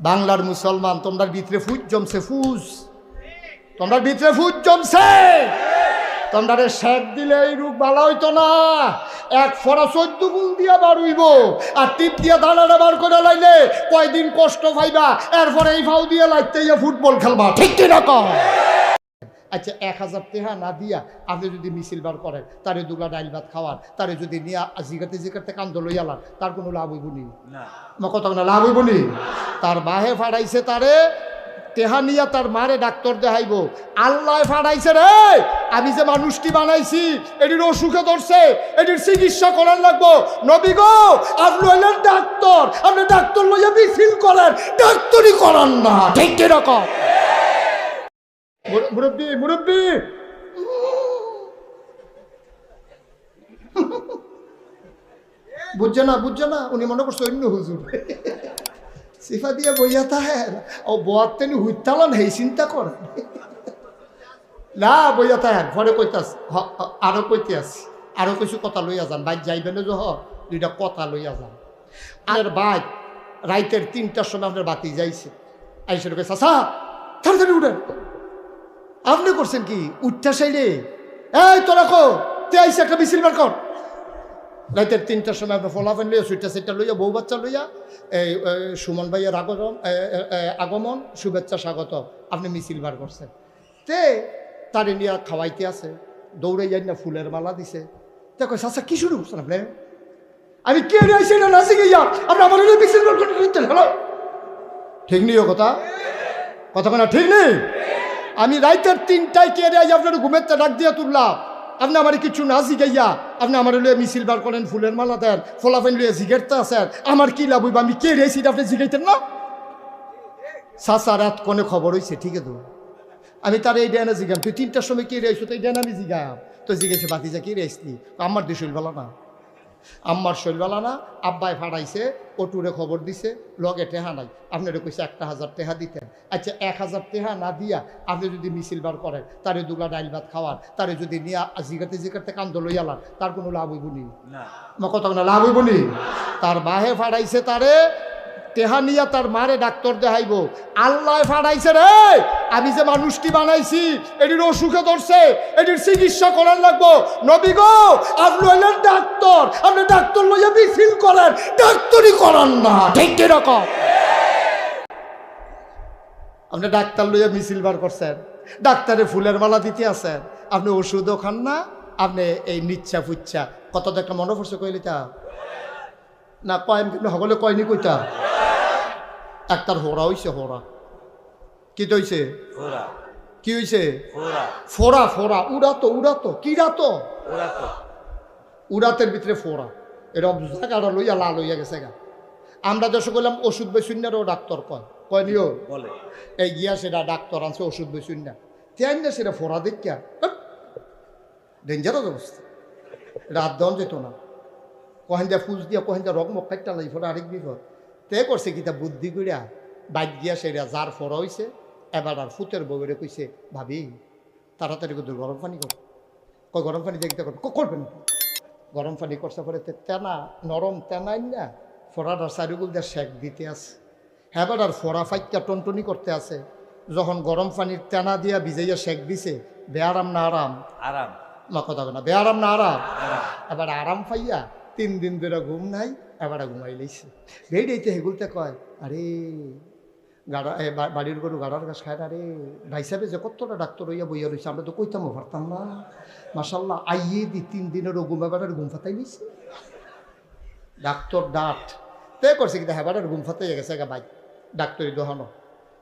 বাংলার মুসলমান, তোমরা ভিতরে ফুজ জমছে ফুজ তোমরা ভিতরে ফুজ জমছে। তোমরা শেখ দিলে এই রূপ ভালো হইতো না। এক ফরা চোদ্দ গুণ দিয়া বার হইব। আর টিপ দিয়া দাঁড়াটা বার করে লাইলে কয়দিন কষ্ট পাইবা। এরপরে এই ফাউ দিয়ে লাগতে ফুটবল খেলবা। ঠিক কি রকম আচ্ছা এক হাজার টেহা না দিয়া আপনি যদি মিছিল বার করেন তারে দুলা ডাইল ভাত খাওয়ান তারে যদি নিয়ে জিগাতে জিগাতে কান্দ লইয়ালান তার কোনো লাভ হইব নি? না। কত না লাভ হইব নি? তার বাহে ফাড়াইছে তারে তেহা নিয়া তার মারে ডাক্তার দেখাইব। আল্লাহ ফাড়াইছে রে আমি যে মানুষটি বানাইছি এটির অসুখে ধরছে এটির চিকিৎসা করার লাগবো। নবী গো আপনি হইলেন ডাক্তার আপনি ডাক্তার লইয়া মিছিল করেন ডাক্তারই করান না। ঠিক কীরকম মুরব্বি মুরব্বি! বুঝছে না বুঝছে না? উনি মনে করছে অন্য হুজুর। সিফা দিয়ে বইয়া তাহের ও বোয়ার তেনি হুইতালান হেই, চিন্তা কর। না, বইয়া তাহের পরে কইতাস, হ- হ- আরও কইতে আছি আরও কিছু কথা লইয়া যান। বাইক যাইবে না যহ দুইটা কথা লইয়া যান। আর বাইক রাইতের তিনটার সময় আপনার বাতি যাইছে। আইসে কই চাষা তাড়াতাড়ি উঠেন। আপনি করছেন কি? উঠটা সাইলে এই, তোরা কো তে একটা মিছিল বার কর। রাইতের তিনটার সময় আপনার ফলাফেন লইয়া সুইটা সেটা লইয়া, বউ বাচ্চা লইয়া, এই সুমন ভাইয়ের আগমন আগমন, শুভেচ্ছা স্বাগত আপনি মিছিল বার করছেন। তে, তারে নিয়ে খাওয়াইতে আছে দৌড়ে যাই না ফুলের মালা দিছে। তে দেখো চাচা, কি শুরু করছেন আপনি? আমি কে আইসি না নাচি গিয়া আপনি আমার মিছিল বার করতে হ্যালো? ঠিক নেই কথা। কথা কেনা ঠিক নেই? আমি রাইতের তিনটায় কে রে আপনার ঘুমের ডাক দিয়ে তুললাম। আপনি আমার কিছু না জিগাইয়া, আপনি আমার লইয়া মিছিল বার করেন, ফুলের মালা দেন ফলাফেন লইয়া জিগেরতে আছেন। আমার কি লাভ হইব? আমি কে রেছি আপনি জিগাইতেন না? সাসা রাত কোনে খবর হইছে, ঠিক আছে? আমি তার এই ডেনা জিগাম। তুই তিনটার সময় কে রেছো তো এই ডেনা আমি জিগাম। তো জিগেছে বাতিজা কি রেসলি আমার দিয়ে শৈল ভালো না। আম্মার শৈলবালা না আব্বায় ফাড়াইছে অটুরে খবর দিছে লগে টেহা নাই। আপনারা কইছে একটা হাজার টেহা দিতেন। আচ্ছা এক হাজার টেহা না দিয়া আপনি যদি মিছিল বার করেন তারে দুগুলা ডাইল ভাত খাওয়ার তারে যদি নিয়ে জিগাতে জিগাতে কান্দ লইয়ালার তার কোনো লাভ হইব নি? না। কত না লাভ হইব নি? তার বাহে ফাড়াইছে তারে তেহা নিয়া তার মারে ডাক্তার দেখাইব। আল্লাহ ফাড়াইছে রে। আমি যে মানুষটি বানাইছি, এটির অসুখে ধরছে, এটির চিকিৎসা করার লাগবো। নবী গো, আপনি হইলেন ডাক্তার। আপনি ডাক্তার লইয়া মিছিল করেন। ডাক্তারই করান না। ঠিক কীরকম আপনি ডাক্তার লইয়া মিছিল বার করছেন। ডাক্তারে ফুলের মালা দিতে আছেন। আপনি ওষুধও খান না। আপনি এই নিচ্ছা ফুচ্ছা কত একটা মনে পড়ছে কইলি তা? না কয়েন কিন্তু সকলে কয়নি কইতা? একটার হোরা হইছে হোরা কি ওরা কি হইছে ফোড়া ফোড়া উড়াতো উড়াতো কিরাতো ওরা তো উড়াতের ভিতরে ফোড়া এরকম জায়গাটা লইয়া লাল হইয়া গেছে গা আমরা দেশে করলাম ওষুধ বেশুন্যারও ডাক্তার কয় কয় নিও বলে এই গিয়া সেটা ডাক্তার আনছে ওষুধ বেশুন না তেন না সেটা ফোড়া দেখিয়া ডেঞ্জারাস অবস্থা রাত দন যেত না কহেন যা ফুস দিয়া কহেন যা রক মক খাইটা লাই ফোড়া আরেক বিপদ তে করছে কিতা বুদ্ধি করিয়া বাইক গিয়া সেটা যার ফোড়া হইছে এবার আর ফুতের বউরে কইছে ভাবি তাড়াতাড়ি করে গরম পানি কর কয় গরম পানি দেখতে কর ক- করবেন না। গরম পানি করছে পরে তে তেনা নরম তেনাই না ফোড়াটা চারিগুল দিয়ে শেক দিতে আছে। হ্যাঁ আর ফোড়া ফাইকা টনটনি করতে আছে। যখন গরম পানির তেনা দিয়া ভিজাইয়া শেক দিছে বেয়ারাম না আরাম আরাম মা কথা না বেয়ারাম না আরাম এবার আরাম পাইয়া তিন দিন ধরে ঘুম নাই এবার ঘুমাই লাইছে। বেড়েইতে হেগুলতে কয় আরে গাড়া বাড়ির গরু গাড়ার গাছ খায় না রে। ভাই সাহেব যে কতটা ডাক্তার হইয়া বইয়া রয়েছে আমরা তো কইতামও পারতাম না। মাসাল্লাহ আইয়ে দি তিন দিনেরও ঘুম এবার ঘুম ফাতাই নিছে ডাক্তার ডাট। তে করছে কিন্তু হেবার ঘুম ফাতাই গেছে গা ভাই ডাক্তারি দোহানো।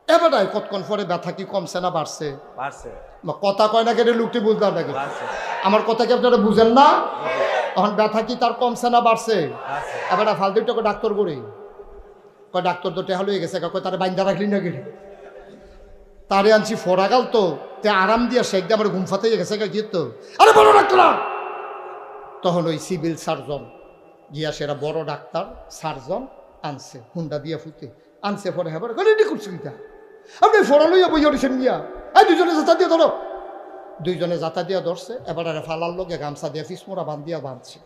এবার কতক্ষণ পরে ব্যথা কি কমছে না বাড়ছে? পারছে বা কথা কয় না কেটে লুকটি বুঝতে নাকি আমার কথা কি আপনারা বুঝেন না? তখন ব্যথা কি তার কমছে না বাড়ছে? এবার ফালতু টাকা ডাক্তার করে। কয় ডাক্তার তো টেহাল হয়ে গেছে কয় তারা বাইন্দা রাখলি না কেটে তারে আনছি ফোরাগাল তো তে আরাম দিয়া শেখ দিয়ে আমার ঘুম ফাতে গেছে গা গিয়ে তো। আরে বড় ডাক্তার তখন ওই সিভিল সার্জন গিয়া সেরা বড় ডাক্তার সার্জন আনছে হুন্ডা দিয়া ফুতে। আনছে পরে হ্যাঁ রেডি করছি আপনি ফোরা লইয়া বই হরিছেন গিয়া। এই দুজনে যাতা দিয়ে ধরো। দুইজনে জাতা দিয়া ধরছে, এবার আরে ফালার লোকে গামছা দিয়ে ফিসমোড়া বান বাঁধছে।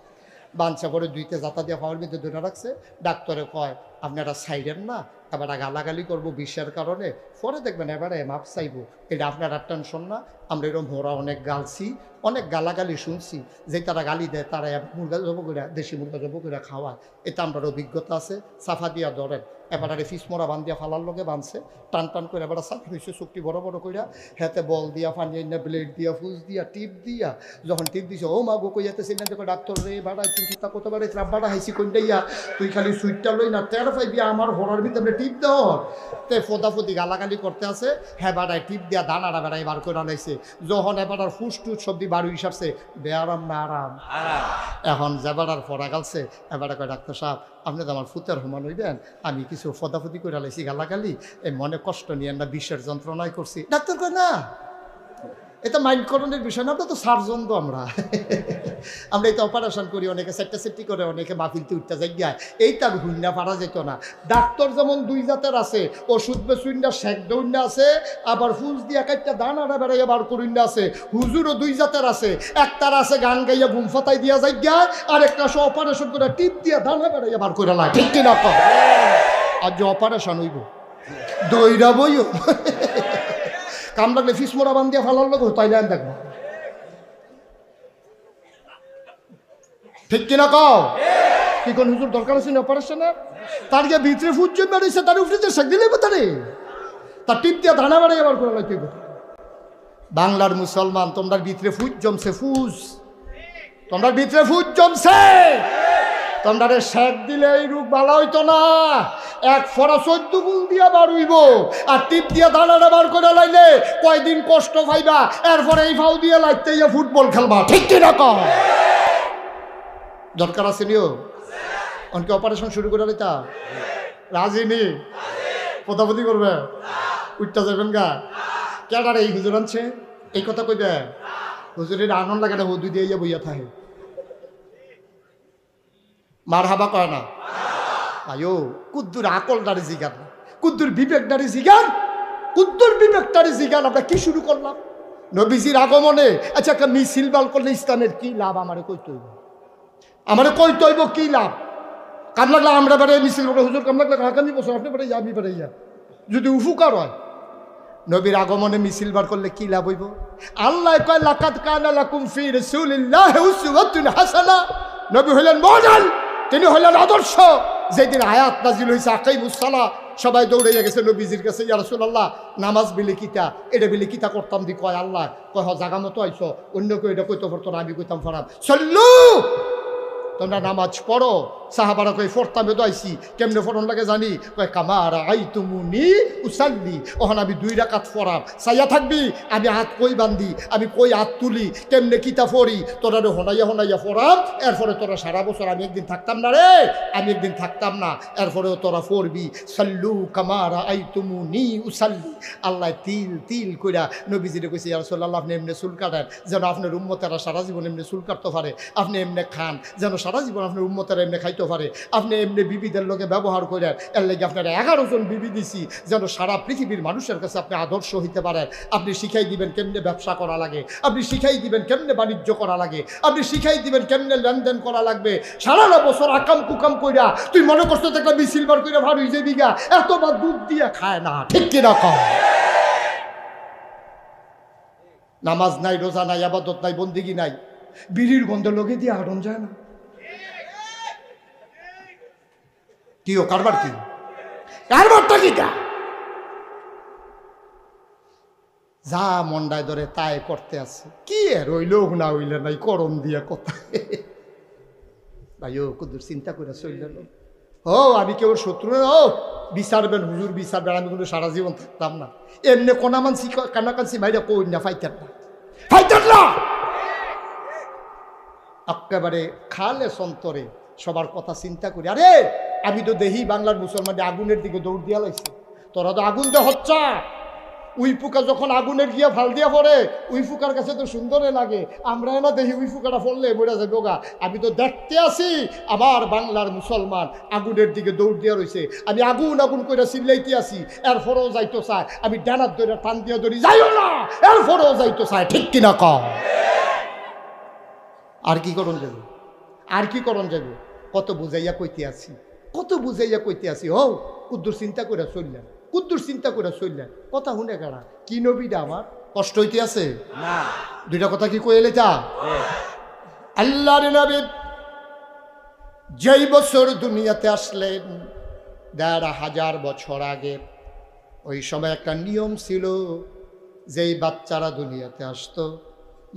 বাঁধছে পরে দুইতে জাতা দিয়া হওয়ার মধ্যে ধরে রাখছে। ডাক্তারে কয়, আপনারা সাইডের না এবার গালাগালি করব বিশ্বের কারণে। পরে দেখবেন এবারে মাপ চাইব। এটা আপনার টেনশন না, আমরা এরকম হোরা অনেক গালছি, অনেক গালাগালি শুনছি, যে তারা গালি দেয়, তারা মুরগা জব করে দেশি মুরগা জব করে খাওয়ায়। এটা আমরা অভিজ্ঞতা আছে, সাফা দিয়া ধরেন। এবার ফিস মরা বান দিয়া ফালার লগে বানছে, টান টান করে এবার সাফা হয়েছে চুক্তি বড় বড় কইরা। হেতে বল দিয়া, ফানি না ব্লেড দিয়া, ফুস দিয়া, টিপ দিয়া, যখন টিপ দিছে, ও মা গো কইয়াতে সিনা দেখো ডাক্তার রে ভাড়া চিন্তা কত ট্রাপ ভাড়া হাইছি কোন দিয়া তুই খালি সুইটটা লই না তেরো পাইবি, আমার হরার ভিতরে টিপ দেওয়ার তে ফোদাফুদি গালাগালি করতে আছে হ্যাঁ বাড়ায় টিপ দিয়া দানাটা বেড়াই বার করে আনাইছে যখন এবার ফুসটু সবজি বাড়ি সারছে বেআরাম না আরাম। এখন যাবার আর ফরা গালছে এবারে কয় ডাক্তার সাহেব আপনি তো আমার ফুতের সমান হইবেন। আমি কিছু ফোদাফুদি করে আলাইছি গালাগালি। এই মনে কষ্ট নিয়ে আমরা বিশ্বের যন্ত্রণায় করছি। ডাক্তার কয় না? এটা মাইন্ডকরণের বিষয় না, আমরা তো সার্জন তো আমরা আমরা এটা অপারেশন করি, অনেকে সেটটা সেটটি করে, অনেকে মাহফিলতে উঠতে যাই গিয়া। এইটা হুইন্না পারা যেত না। ডাক্তার যেমন দুই জাতের আছে, ওষুধ বেসুইন্না শেখ দৌন্না আছে, আবার ফুস দিয়া কাইটা দানাটা বেড়াইয়া বার করিন্না আছে। হুজুরও দুই জাতের আছে, একটার আছে গান গাইয়া বুম ফাতাই দিয়া যাই গিয়া আর একটা সে অপারেশন করে টিপ দিয়া দানা বেড়াইয়া বার করে লাগে ঠিক কিনা আর যে অপারেশন হইব, দইরা বইও। কাম লাগলে ফিস মোড়া বান দিয়া ফালার লোক তাইলে আমি দেখব। ঠিক কিনা কও? কি কোন হুজুর দরকার আছে না অপারেশনের তার গিয়ে ভিতরে ফুট জন্য বেড়েছে তার উপরে যে শেখ দিলে তারে? তার টিপ দিয়ে ধানা বেড়ে আবার করে লাগতে বাংলার মুসলমান তোমরা ভিতরে ফুট জমছে, ফুস। তোমরা ভিতরে ফুট জমছে। তোমরা শেখ দিলে এই রূপ ভালো হইতো না। এক ফরা চোদ্দ গুল দিয়া বার হইব, আর টিপ দিয়া দানাটা বার করে লাইলে কয়দিন কষ্ট পাইবা, এরপরে এই ফাউ দিয়ে লাইতে ইয়া ফুটবল খেলবা। ঠিক কিনা কম দরকার আছে নিও? অনকে অপারেশন শুরু করে লাইতা রাজি নি? পদাপতি করবে? উঠতে যাবেন গা? কেডার এই হুজুর আনছে? এই কথা কইবে? হুজুরের আনন্দ লাগে না, হুদু দিয়ে ইয়া বইয়া থাকে। মার হাবা কয় না? আয়ো, কুদ্দুর আকল দাঁড়ি জিগান। কুদ্দুর বিবেক দাঁড়ি জিগান? কুদ্দুর বিবেক দাঁড়ি জিগান, আমরা কি শুরু করলাম? নবীজির আগমনে আচ্ছা একটা মিছিল বাল করলে ইসলামের কি লাভ? আমারে কইতে হইব। আমারে কইতে হইব কি লাভ? কাম লাগলে আমরা বেড়ে মিছিল করে হুজুর, কাম লাগলে কাকানি বসো, আপনি বেড়ে আমি বেড়ে যা যদি উফুকার হয়, নবীর আগমনে মিছিল বার করলে কি লাভ হইব? আল্লাহ কয় লাকাত কানা লাকুম ফি রাসূলিল্লাহ উসওয়াতুন হাসানা। নবী হলেন মডেল তিনি হলেন আদর্শ। যেদিন আয়াত নাজিল হয়েছে আকাই মুসালা সবাই দৌড়ে গেছে নবীজির কাছে ইয়ারসুল্লাহ নামাজ বিলে কিতা? এটা বিলে কিতা করতাম দি? কয়, আল্লাহ, কয়, হ, জাগা মতো আইসো অন্য কেউ এটা কইতে পারতো না, আমি কইতাম ফরাম। সল্লু, তোমরা নামাজ পড়ো সাহাবারা কই ফরতামে দইছি কেমনে ফোরন লাগে জানি? কয় কামার আই তুমুনি উসাল্লি। ওখানে আমি দুই রাকাত ফরাম সাইয়া থাকবি, আমি হাত কই বান্ধি আমি কই হাত তুলি, কেমনে কিতা ফরি? তোরা রে হনাইয়া হনাইয়া ফরাম, এরপরে তোরা সারা বছর আমি একদিন থাকতাম না রে, আমি একদিন থাকতাম না, এরপরেও তোরা ফরবি। সাল্লু কামার আই তুমুনি উসাল্লি। আল্লাহ তিল তিল কইরা নবীজিরে কইছে, ইয়া রাসূলুল্লাহ, আপনি এমনি চুল কাটেন, যেন আপনার উম্মতেরা সারা জীবন এমনি চুল কাটতে পারে, আপনি এমনি খান, যেন সারা জীবন আপনার উম্মতেরা এমনি খাইতে পারে। আপনি এমনি বিবিদের লোকে ব্যবহার করেন, এর লেগে আপনার এগারো জন বিবি দিছি, যেন সারা পৃথিবীর মানুষের কাছে আপনি আদর্শ হইতে পারেন। আপনি শিখাই দিবেন কেমনে ব্যবসা করা লাগে, আপনি শিখাই দিবেন কেমনে বাণিজ্য করা লাগে, আপনি শিখাই দিবেন কেমনে লেনদেন করা লাগবে। সারাটা বছর আকাম কুকাম কইরা তুই মনে করছ একটা মিছিল বার কইরা ভালো যে বিঘা এতবার দুধ দিয়ে খায় না, ঠিক কিনা কম নামাজ নাই, রোজা নাই, আবাদত নাই, বন্দিগি নাই, বিড়ির গন্ধ লগে দিয়ে আড়ন যায় না? কি ও কারবার কি কারবারটা কি তা যা মন্ডায় ধরে তাই করতে আছে। কি এ রইল না হইলে নাই করম দিয়া কথা। ভাই ও কুদুর চিন্তা করে চলল ও আমি কেউ শত্রু না? ও বিচারবেন হুজুর বিচারবেন আমি কিন্তু সারা জীবন থাকতাম না। এমনি কোনা মানসি কানা কানসি ভাইরা কই না ফাইতেন না। ফাইতেন না! একেবারে খালে সন্তরে সবার কথা চিন্তা করি। আরে আমি তো দেখি বাংলার মুসলমানদের আগুনের দিকে দৌড় দিয়া লাগছে তোরা তো আগুন দে হচ্ছা উই ফুকা যখন আগুনের গিয়া ফাল দিয়া পড়ে, উই ফুকার কাছে তো সুন্দরে লাগে। আমরা না দেখি উই ফুকাটা ফললে মরে যাবে গা আমি তো দেখতে আসি আবার বাংলার মুসলমান আগুনের দিকে দৌড় দিয়া রয়েছে আমি আগুন আগুন করে চিল্লাইতে আসি এরপরেও যাইতো চাই আমি ডানার ধরে টান দিয়া ধরি, যাইও না! এরপরেও যাইতো চাই ঠিক কিনা কম আর কি করণ যাবে আর কি করণ যাবে কত বুঝাইয়া কইতে আছি। কত বুঝাইয়া কইতে আছি হও কুদ্দুর চিন্তা করে চললেন কুদ্দুর চিন্তা করে চললেন। কথা শুনে কারা? কি নবীটা আমার? কষ্ট হইতে আছে না। দুইটা কথা কি কইলে তা আল্লাহর নবী যেই বছর দুনিয়াতে আসলেন দেড় হাজার বছর আগে ওই সময় একটা নিয়ম ছিল যেই বাচ্চারা দুনিয়াতে আসতো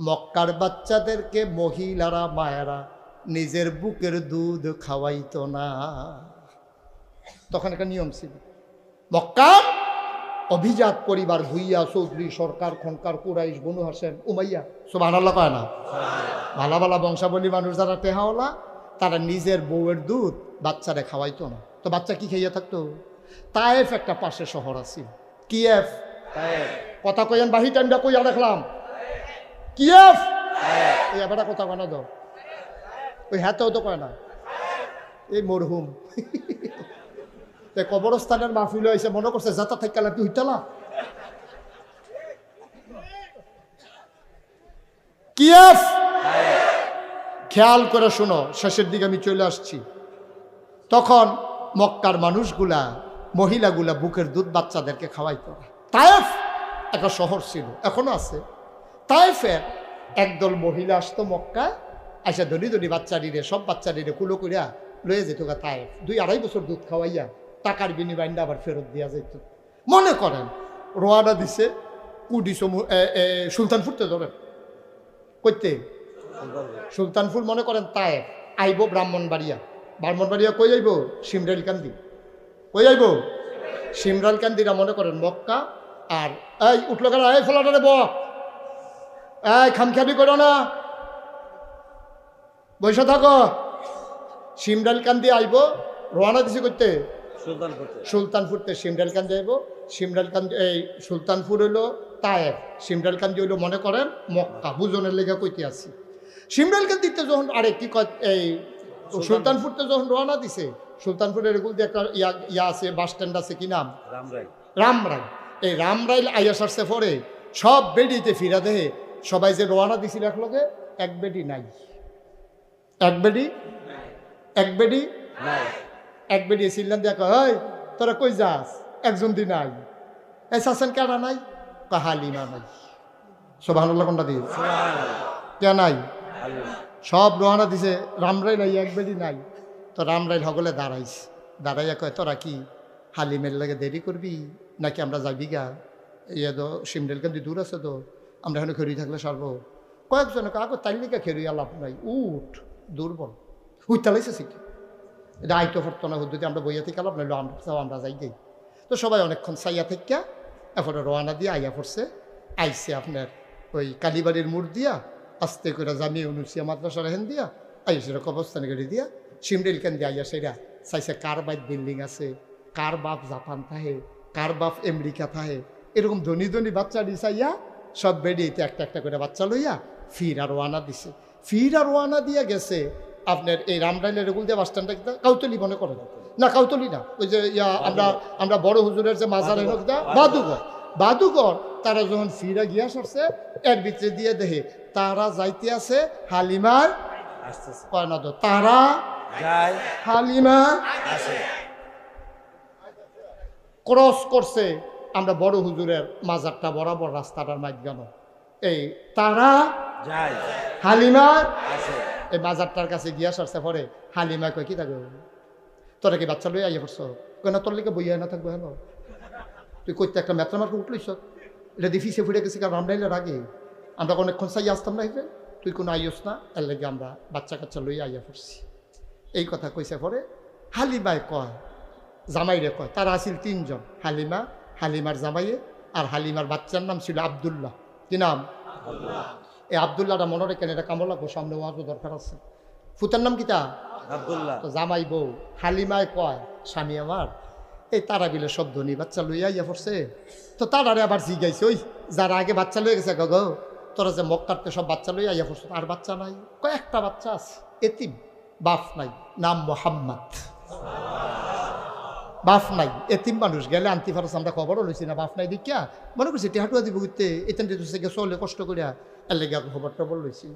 মক্কার বাচ্চাদেরকে মহিলারা মায়েরা নিজের বুকের দুধ খাওয়াইতো না। তখন একটা নিয়ম ছিল। মক্কা অভিজাত পরিবার ভুইয়া চৌধুরী সরকার খনকার কুরাইশ বনু হাসেন উমাইয়া সোবান আল্লাহ কয় না? ভালা ভালা বংশাবলী মানুষ যারা টেহাওলা তারা নিজের বউয়ের দুধ বাচ্চারে খাওয়াইতো না। তো বাচ্চা কি খাইয়া থাকতো? তায়েফ একটা পাশে শহর আছে। কিয়েফ? কথা কইয়ান বাহি টাইমটা কইয়া দেখলাম। কিয়েফ? এই এবারটা কথা কয় না দাও ওই হ্যাতেও তো কয় না? এই মরহুম। এই কবরস্থানের মাহফিল হয়েছে মনে করছে যাতা থাকালা তুই হইতালা? কিয়েফ? খেয়াল করে শোনো, শেষের দিকে আমি চলে আসছি। তখন মক্কার মানুষগুলা, মহিলাগুলা বুকের দুধ বাচ্চাদেরকে খাওয়াইতো। তায়েফ একটা শহর ছিল, এখনও আছে। তায়েফের একদল মহিলা আসতো মক্কায়, আইসা ধরি ধরি বাচ্চারিরে, সব বাচ্চা বাচ্চারিরে কুলো করিয়া লয়ে যেত গা তায়েফ। দুই আড়াই বছর দুধ খাওয়াইয়া টাকার বিনিময় আবার ফেরত দেওয়া যেত মনে করেন, রোয়ানা দিছে, কুডি সমু সুলতানপুরতে ধরেন। করতে সুলতানপুর মনে করেন তায়েফ, আইব ব্রাহ্মণবাড়িয়া। ব্রাহ্মণবাড়িয়া কই যাইব সিমরাইল কান্দি কই যাইব সিমরাইল কান্দিরা মনে করেন মক্কা, আর এই উঠল কেন? এই ফলাটারে ব এই খামখাবি করো না। বসে থাকো। সিমরাইল কান্দি আইব রওনা দিছে করতে সুলতান করতে সুলতানপুরতে সিমরাইল কান্দি আইব এই সুলতানপুর হইল তায়েফ সিমরাইল কান্দি হইল মনে করেন মক্কা। বুজনের লেগে কইতে আছি। সিমরাইল কান্দিতে যখন আরে কি কয় এই সুলতানপুরতে যখন রওনা দিছে সুলতানপুরের এগুলো দিয়ে একটা ইয়া ইয়া আছে বাস স্ট্যান্ড আছে কি নাম? রামরাই। রামরাই। এই রামরাইল আইয়া সারছে পরে সব বেডিতে ফিরা দেহে। সবাই যে রওনা দিছিল একলগে এক বেডি নাই। এক বেডি? এক বেডি? নাই। এক বেডি ছিলেন দেখো হয় তোরা কই যাস? একজন দি নাই। এই শাসন কেডা নাই? কাহালিমা নাই। সোভান কোনটা দিয়ে কে নাই? সব রওনা দিছে রামরাইল আই এক বেডি নাই। তো রামরাইল হগলে দাঁড়াইছে। দাঁড়াইয়া কয় তোরা কি হালিমের লাগে দেরি করবি? নাকি আমরা যাবি গা? ইয়ে তো সিমডেল কেন্দ্র দূর আছে তো আমরা এখানে খেরি থাকলে সারবো। কয়েকজন কাকো তাইলিকা খেরি আলাপ নাই। উঠ দুর্বল। হুইতালাইছে শিখি এটা আইতো পারতো না যদি আমরা বইয়া থেকে আলাপ নাইলো আমরা যাই যাই তো সবাই অনেকক্ষণ চাইয়া থেকে এরপরে রওনা দিয়ে আইয়া পড়ছে। আইসে আপনার ওই কালীবাড়ির মুড় দিয়া, আস্তে করে জামিয়ে অনুসিয়া মাদ্রাসার হেন দিয়া আইসে কবস্থানে গাড়ি দিয়া, সিমডেল কেন দিয়ে আইয়া সেরা চাইছে, কার বাইক বিল্ডিং আছে, কার বাপ জাপান থাহে, কার বাপ আমেরিকা থাহে। এরকম ধনী ধনী বাচ্চা দিছাইয়া সব বেরিয়েতে একটা একটা করে বাচ্চা লইয়া ফির আর ওয়ানা দিছে। ফির আর ওয়ানা দিয়া গেছে আপনার এই রামরাইলের রেগুল দিয়ে বাসস্ট্যান্ডটা কিনা কাউতলি মনে করেন না কাউতলি না ওই যে ইয়া আমরা আমরা বড় হুজুরের যে মাজার এনে বাদুঘর বাদুঘর তারা যখন ফিরা গিয়া সরছে এর ভিতরে দিয়ে দেহে তারা যাইতে আছে হালিমার আসতেছে। কয় না তো, তারা আসে। ক্রস করছে আমরা বড় হুজুরের মাজারটা বরাবর রাস্তাটার মাঝখানো এই তারা হালিমার আসে। এই মাজারটার কাছে গিয়া সারছে পরে হালিমা কয়, কি থাকবে তোরা কি বাচ্চা লই আইয়া পড়ছ? কয়, না, তোর লিগে বইয়া না থাকব হেন তুই কইতে একটা মেত্রা মার্কে উঠলিস এটা দিয়ে ফুটে গেছি, কারণ আমরা এলার আগে আমরা অনেকক্ষণ চাই আসতাম না হিসেবে তুই কোনো আইস না, এর লেগে আমরা বাচ্চা কাচ্চা লই আইয়া পড়ছি। এই কথা কইছে পরে হালিমায় কয়, জামাইরে কয়, তারা আছিল তিনজন, হালিমা, হালিমার জামাইয়ে আর হালিমার বাচ্চার নাম ছিল আবদুল্লাহ। কি নাম? এই আবদুল্লাহটা মনে রেখেন এটা কামল লাগবো সামনে ওয়াজও দরকার আছে। ফুতার নাম আব্দুল্লাহ। তো জামাই বউ। হালিমায় কয় স্বামী আমার এই তারা বিলে সব ধনী বাচ্চা লইয়া ইয়া পড়ছে। তো তারারে আবার জিগাইছে ওই যারা আগে বাচ্চা লয়ে গেছে গগ তোরা যে মক্কারতে সব বাচ্চা লইয়া ইয়া পড়ছে আর বাচ্চা নাই? কয়েকটা বাচ্চা আছে এতিম বাপ নাই নাম মোহাম্মদ। বাফ নাই এতিম মানুষ গেলে আনতে পারছ আমরা খবরও লইছি না বাফ নাই দেখিয়া মনে করছি টেহাটুয়া দিব ঘুরতে এতেন চলে কষ্ট করিয়া। এর লেগে খবর টবর লইছি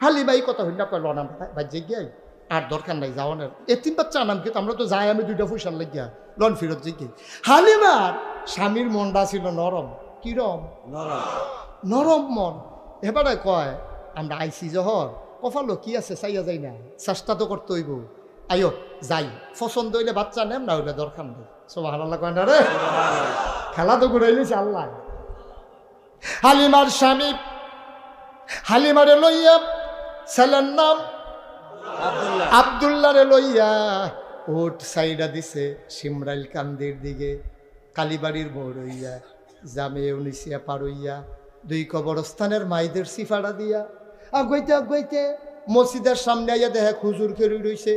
হালি বাই কথা হইলে আপনার লনাম বাজ্যে গিয়াই আর দরকার নাই যাওয়ানের এতিম বাচ্চা আনাম কিন্তু আমরা তো যাই আমি দুইটা পয়সার লাগিয়া লন ফিরত জিকি হালিমার স্বামীর মনটা ছিল নরম। কিরম? নরম। মন। এবারে কয় আমরা আইসি জহর। কফালো কি আছে চাইয়া যাই না। চেষ্টা তো করতে হইব। আইও যাই। পছন্দ হইলে বাচ্চা নেম না হইলে দরকার নেই। সব হারাল্লা কয় না রে? খেলা তো ঘুরাইলিছে আল্লাহ। হালিমার স্বামী হালিমারে লইয়া ছেলের নাম আবদুল্লারে লইয়া উঠ সাইডা দিছে সিমরাইল কান্দির দিকে কালীবাড়ির মোড় হইয়া জামে উনিশিয়া পার হইয়া দুই কবরস্থানের মাইদের সিফাড়া দিয়া। আগুইতে আগুইতে মসজিদের সামনে আইয়া দেখে হুজুর কেরি রইছে।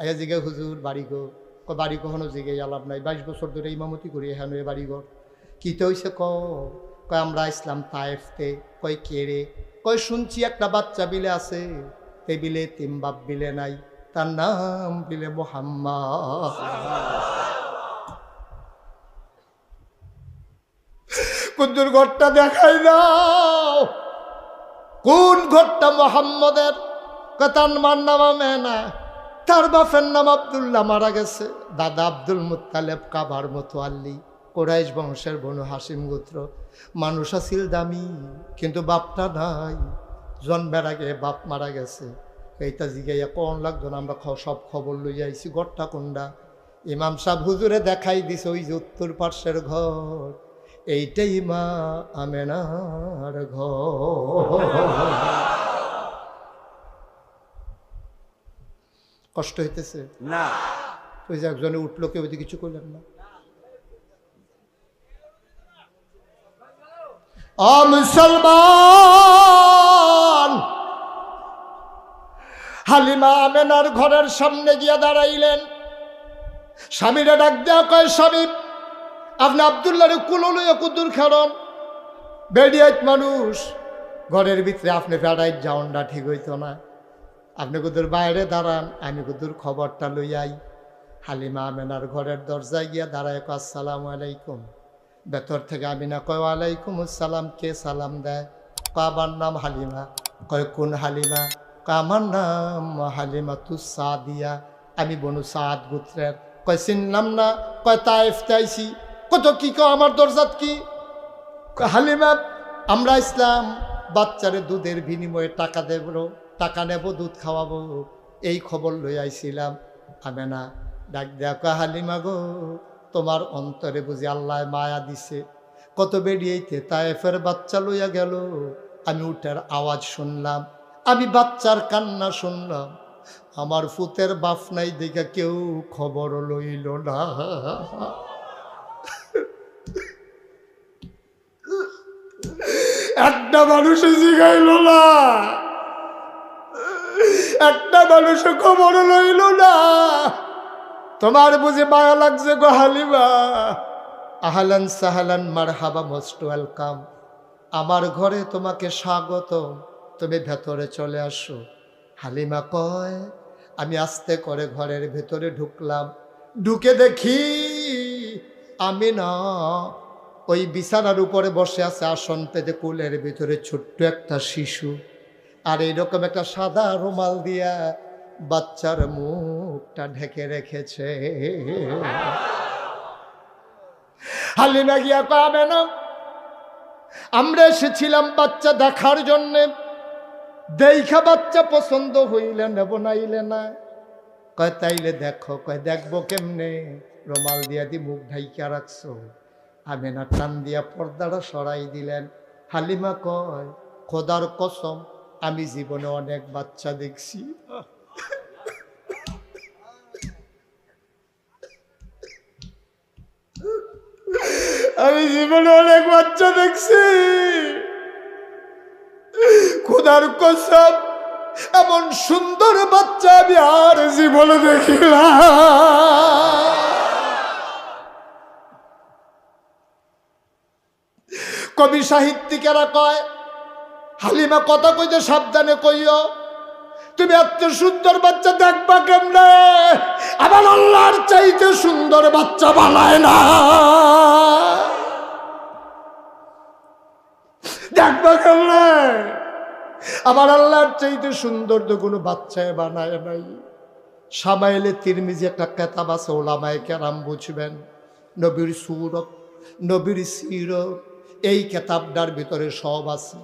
আইয়া জিগে হুজুর বাড়ি গো ক বাড়ি কখনো জিগে আলাপ নাই। বাইশ বছর ধরে ইমামতি করি এখানে বাড়ি ঘর কিতে হইছে ক কয় আমরা ইসলাম তায়েফতে কয় কেড়ে কয়, শুনছি একটা বাচ্চা বিলে আছে। টেবিলে তিমবাব বিলে নাই। তার নাম বিলে মোহাম্মদ। কুদ্দুর ঘরটা দেখাই দাও। কোন ঘরটা মোহাম্মদের? কথার মার নাম মেনা তার বাপের নাম আবদুল্লাহ মারা গেছে। দাদা আব্দুল মুত্তালেব কাবার মতো আল্লি। কোরাইশ বংশের বনু হাসিম গোত্র। মানুষ আছিল দামি কিন্তু বাপটা নাই। জন্মের আগে বাপ মারা গেছে। এইটা জিগাইয়া কোন লাগতো না আমরা সব খবর লই আইছি গড়টা কোনটা ইমাম সাহেব হুজুরে দেখাই দিছে ওই যে উত্তর পার্শ্বের ঘর। এইটাই মা আমেনার ঘর। কষ্ট হইতেছে? না। ওই যে একজনে উঠল কেউ কিছু করলেন না। মুসলমান। হালিমা আমেনার ঘরের সামনে গিয়া দাঁড়াইলেন। স্বামীরা ডাক দেওয়া কয়, স্বামী, আপনি আবদুল্লাহরে কুলো লইয়া কুদ্দুর খেলন বেডিয়াইট মানুষ, ঘরের ভিতরে আপনি ফেরাইট যাওনটা ঠিক হইতো না। আপনি কুদুর বাইরে দাঁড়ান, আমি কুদুর খবরটা লইয়াই। হালিমা আমেনার ঘরের দরজায় গিয়া দাঁড়ায় আসসালামু আলাইকুম। ভেতর থেকে আমিনা কয়, ওয়ালাইকুম আসসালাম, কে সালাম দেয়? কয় আমার নাম হালিমা। কয়, কোন হালিমা? কয় আমার নাম হালিমা তু সাদিয়া। আমি বনু সাদ গোত্রের। কয় চিনলাম না? কয় তাইফ তাইছি কত কি কয় আমার দরজাত কি? হালিমা, আমরা ইসলাম, বাচ্চারে দুধের বিনিময়ে টাকা দেব, টাকা নেব, দুধ খাওয়াবো, এই খবর লই আইছিলাম। আমি না ডাক দেয়া কয় হালিমা গো তোমার অন্তরে বুঝি আল্লাহ মায়া দিছে। কত বেরিয়েইতে তায়েফের বাচ্চা লইয়া গেল। আমি উঠার আওয়াজ শুনলাম, আমি বাচ্চার কান্না শুনলাম। আমার ফুতের বাপ নাই দেখে কেউ খবর লইল না। একটা মানুষে জিগাইল না। একটা মানুষে খবর লইল না। তোমার বুঝি মায়া লাগছে গো হালিমা। আহালান সাহালান মার হাবা মোস্ট ওয়েলকাম। আমার ঘরে তোমাকে স্বাগত তুমি ভেতরে চলে আসো। হালিমা কয়, আমি আস্তে করে ঘরের ভেতরে ঢুকলাম। ঢুকে দেখি আমি না ওই বিছানার উপরে বসে আছে আসন পেতে কুলের ভিতরে ছোট্ট একটা শিশু। আর এইরকম একটা সাদা রুমাল দিয়া বাচ্চার মুখটা ঢেকে রেখেছে। হালিমা গিয়া পাবে না আমরা এসেছিলাম বাচ্চা দেখার জন্যে। দেখা বাচ্চা পছন্দ হইলে নেব নাইলে না। কয়, তাইলে দেখো, কয়, দেখব কেমনে? রুমাল দিয়া দি মুখ ঢাইকা রাখছো। আমেনা টান দিয়া পর্দাটা সরাই দিলেন। হালিমা কয়, খোদার কসম, আমি জীবনে অনেক বাচ্চা দেখছি। আমি জীবনে অনেক বাচ্চা দেখছি। খোদার কসম, এমন সুন্দর বাচ্চা আমি আর জীবনে দেখিলাম কবি সাহিত্যিকেরা কয়, হালিমা কথা কইতে সাবধানে কইও, তুমি এত সুন্দর বাচ্চা দেখবা কেমনে? আবার আল্লাহর চাইতে সুন্দর বাচ্চা বানায় না। দেখবা কেমনে? আবার আল্লাহর চাইতে সুন্দর তো কোনো বাচ্চায় বানায় নাই। সামাইলে তিরমিজি একটা কেতাব আছে, ওলামায় কেরাম বুঝবেন। নবীর সুরত, নবীর সিরত, এই কেতাবটার ভিতরে সব আছে।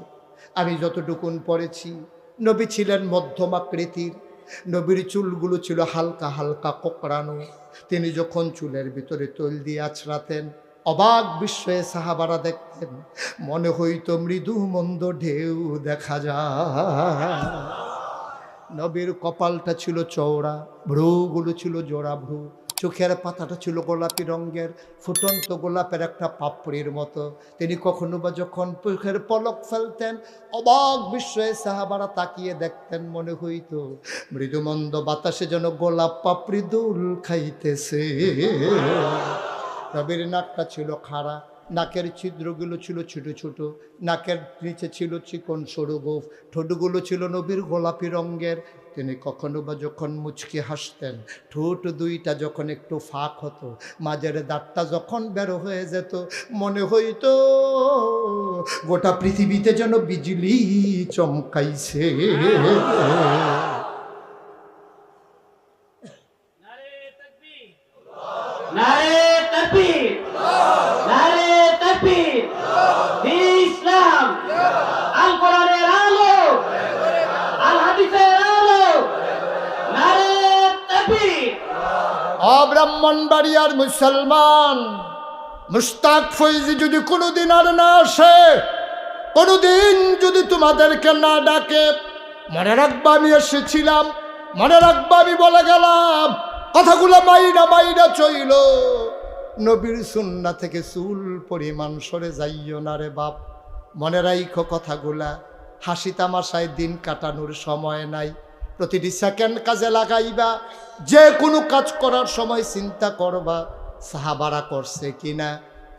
আমি যতটুকুন পড়েছি, নবী ছিলেন মধ্যম আকৃতির। নবীর চুলগুলো ছিল হালকা হালকা কোকড়ানো। তিনি যখন চুলের ভিতরে তৈল দিয়ে আছড়াতেন অবাক বিস্ময়ে সাহাবারা দেখতেন মনে হইতো মৃদু মন্দ ঢেউ দেখা যায়। নবীর কপালটা ছিল চওড়া, ভ্রুগুলো ছিল জোড়া ভ্রু, চোখের পাতাটা ছিল গোলাপি রঙের, ফুটন্ত গোলাপের একটা পাপড়ির মতো। তিনি কখনো বা যখন চোখের পলক ফেলতেন, অবাক বিস্ময়ে সাহাবারা তাকিয়ে দেখতেন, মনে হইতো মৃদুমন্দ বাতাসে যেন গোলাপ পাপড়ি দোল খাইতেছে। নবীর নাকটা ছিল খাড়া, নাকের ছিদ্রগুলো ছিল ছোট ছোট, নাকের নিচে ছিল চিকন সরু গোফ, ঠোঁটগুলো ছিল নবীর গোলাপি রঙের। তিনি কখনো বা যখন মুচকি হাসতেন, ঠোঁট দুইটা যখন একটু ফাঁক হতো, মাঝের দাঁতটা যখন বেরো হয়ে যেত, মনে হইতো গোটা পৃথিবীতে যেন বিজলি চমকাইছে। অব্রাহ্মণবাড়িয়ার মুসলমান। মুস্তাক ফৈজি যদি কোনোদিন আর না আসে, কোনোদিন যদি তোমাদেরকে না ডাকে, মনে রাখবা আমি এসেছিলাম, মনে রাখবা আমি বলে গেলাম, কথাগুলো মাইনা মাইনা চইল। নবীর সুন্না থেকে চুল পরিমাণ সরে যাইও না রে বাপ। মনে রাইখো কথাগুলা, হাসি তামাশায় দিন কাটানোর সময় নাই। প্রতিটি সেকেন্ড কাজে লাগাইবা যে কোনো কাজ করার সময় চিন্তা করবা, সাহাবারা করছে কিনা,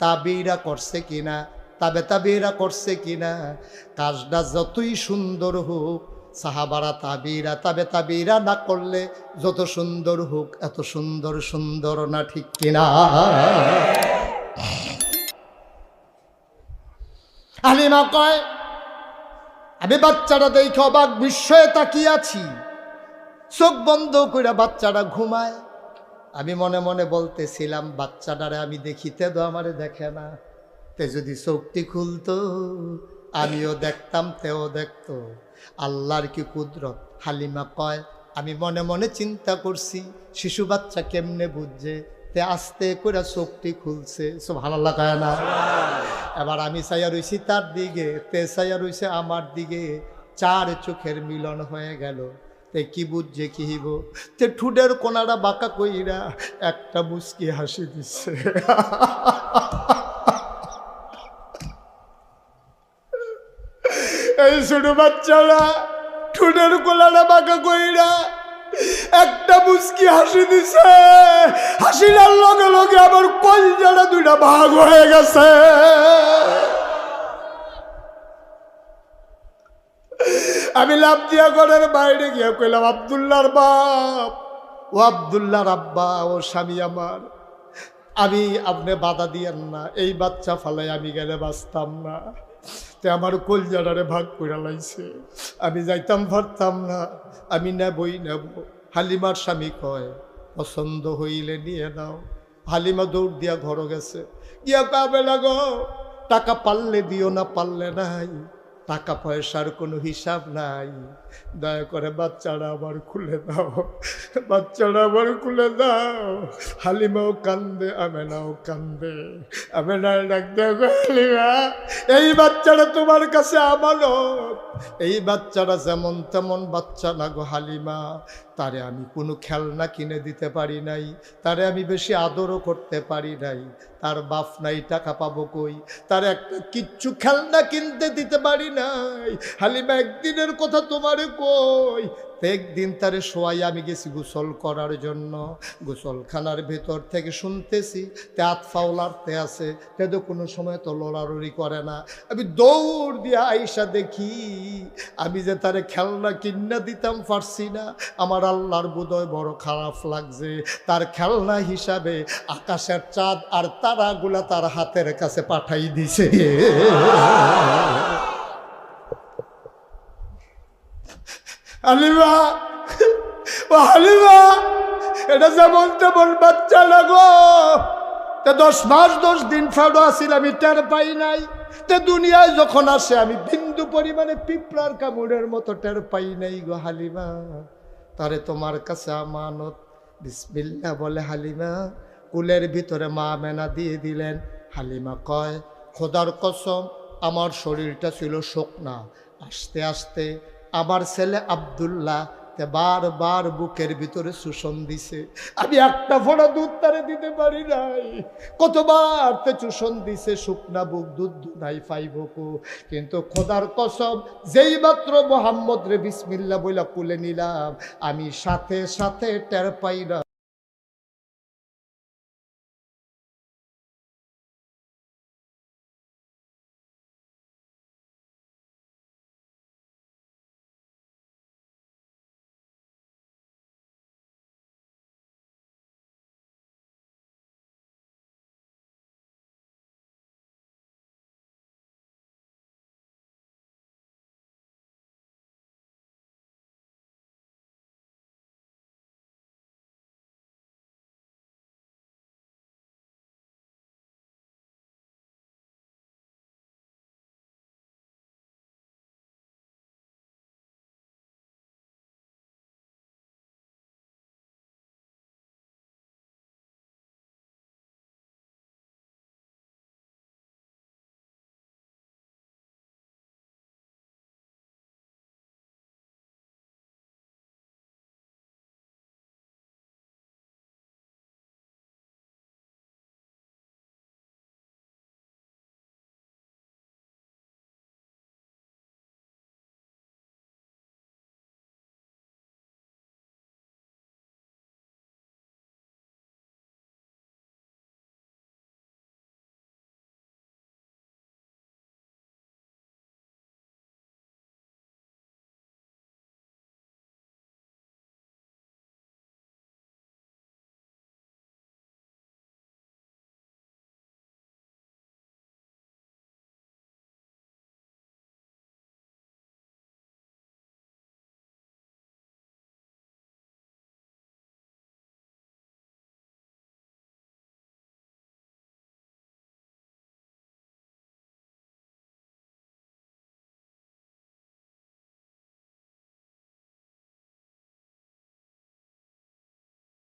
তাবিরা করছে কিনা, তাবে তাবিরা করছে কিনা, কাজটা যতই সুন্দর হোক, সাহাবারা তাবিরা, তাবে তাবিরা না করলে যত সুন্দর হোক, এত সুন্দর সুন্দর না ঠিক কিনা। আলিমা কয়, আমি বাচ্চাটা দেখে অবাক, বিস্ময়ে তাকিয়ে আছি। চোখ বন্ধ করে বাচ্চাটা ঘুমায়। আমি মনে মনে বলতেছিলাম, বাচ্চাটারে আমি দেখিতে তো আমারে দেখে না। তে যদি চোখটি খুলতো, আমিও দেখতাম, তেও দেখতো। আল্লাহর কি কুদরত? হালিমা কয়, আমি মনে মনে চিন্তা করছি, শিশু বাচ্চা কেমনে বুঝছে? তে আস্তে করে চোখটি খুলছে। সব ভালো লাগায় না। এবার আমি চাইয়া রইছি তার দিকে, তে চাইয়া রইছে আমার দিকে। চার চোখের মিলন হয়ে গেল। তে কি বুঝছে, কি হিব তে ঠুডের কোনারা বাঁকা কইরা একটা মুস্কি হাসি দিচ্ছে এই ছোট বাচ্চারা ঠুডের কোনারা বাঁকা কইরা একটা মুস্কি হাসি দিছে। হাসিটার লগে লগে আমার কলজারা দুইটা ভাগ হয়ে গেছে। আমি লাভ দিয়া ঘরের বাইরে গিয়ে কইলাম আবদুল্লার বাপ, ও আবদুল্লার আব্বা, ও স্বামী আমার। আমি আপনি বাধা দিয়েন না, এই বাচ্চা ফালাই আমি গেলে বাঁচতাম না। তে আমার কলজারারে ভাগ করে লাইছে। আমি যাইতাম, পারতাম না। আমি নেবই নেব। হালিমার স্বামী কয়, পছন্দ হইলে নিয়ে নাও। হালিমা দৌড় দিয়া ঘর গেছে। গিয়া কাবে লাগো টাকা পারলে দিও না পারলে নাই। টাকা পয়সার কোনো হিসাব নাই। দয়া করে বাচ্চারা আবার খুলে দাও। বাচ্চারা আবার খুলে দাও। হালিমাও কান্দে, আমেনাও কান্দে। আমেনা ডাকতে হালিমা। এই বাচ্চারা তোমার কাছে আমানত। এই বাচ্চারা যেমন তেমন বাচ্চা না গো হালিমা। তারে আমি কোনো খেলনা কিনে দিতে পারি নাই। তারে আমি বেশি আদরও করতে পারি নাই। তার বাপ নাই, টাকা পাবো কই? তার একটা কিচ্ছু খেলনা কিনতে দিতে পারি নাই। হালিমা, একদিনের কথা তোমারে কই? তো একদিন তারে শোয়াই আমি গেছি গোসল করার জন্য। গোসলখানার ভেতর থেকে শুনতেছি, তে আতফাওলারতে আছে, তে তো কোনো সময় তো লড়াড়ি করে না। আমি দৌড় দিয়ে আইসা দেখি, আমি যে তারে খেলনা কিনা দিতাম পারছি না। আমার আল্লাহর বোধয় বড় খারাপ লাগছে। তার খেলনা হিসাবে আকাশের চাঁদ আর তারাগুলা তার হাতের কাছে পাঠাই দিছে। আলিমা ও হালিমা, এটা যেমন তেমন বাচ্চা লাগো তে দশ মাস, দশ দিন ফেরো আসিল আমি টের পাই নাই। তে দুনিয়ায় যখন আসে, আমি বিন্দু পরিমাণে পিঁপড়ার কামড়ের মতো টের পাই নাই গো হালিমা। তারে তোমার কাছে আমানত। বিসমিল্লা বলে হালিমা, কুলের ভিতরে মা মেনা দিয়ে দিলেন। হালিমা কয়, খোদার কসম, আমার শরীরটা ছিল শুকনা। আস্তে আস্তে আমার ছেলে আবদুল্লাহ বারবার বুকের ভিতরে শোষণ দিছে। আমি একটা ফোড়া দুধ তারে দিতে পারি নাই। কতবার তে চুষণ দিছে, শুকনা বুক, দুধ নাই পাইবকু কিন্তু খোদার কসম, যেই মাত্র মোহাম্মদ রে বিসমিল্লা বইলা কুলে নিলাম, আমি সাথে সাথে টের পাই না।